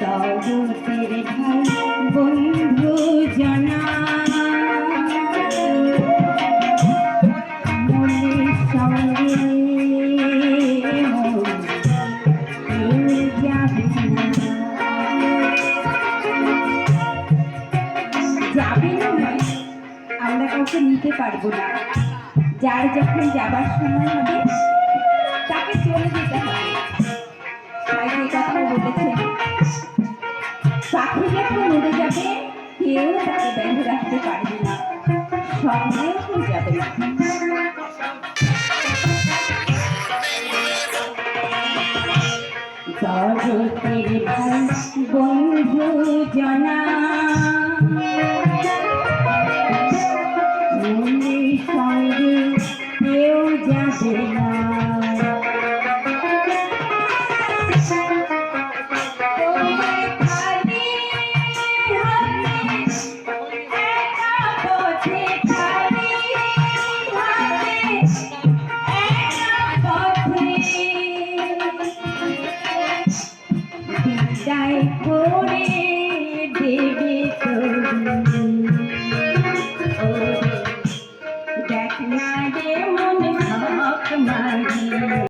জগতের বন্ধু জনা আমরা কাউকে নিতে পারব না যার যখন যাবার সময় হবে, তাকে চলে কেউ তাকে বেঁধে রাখতে পারবে না। সঙ্গেও কেউ যাবে না। জগতের সঙ্গে কেউ যাবে না। Deus.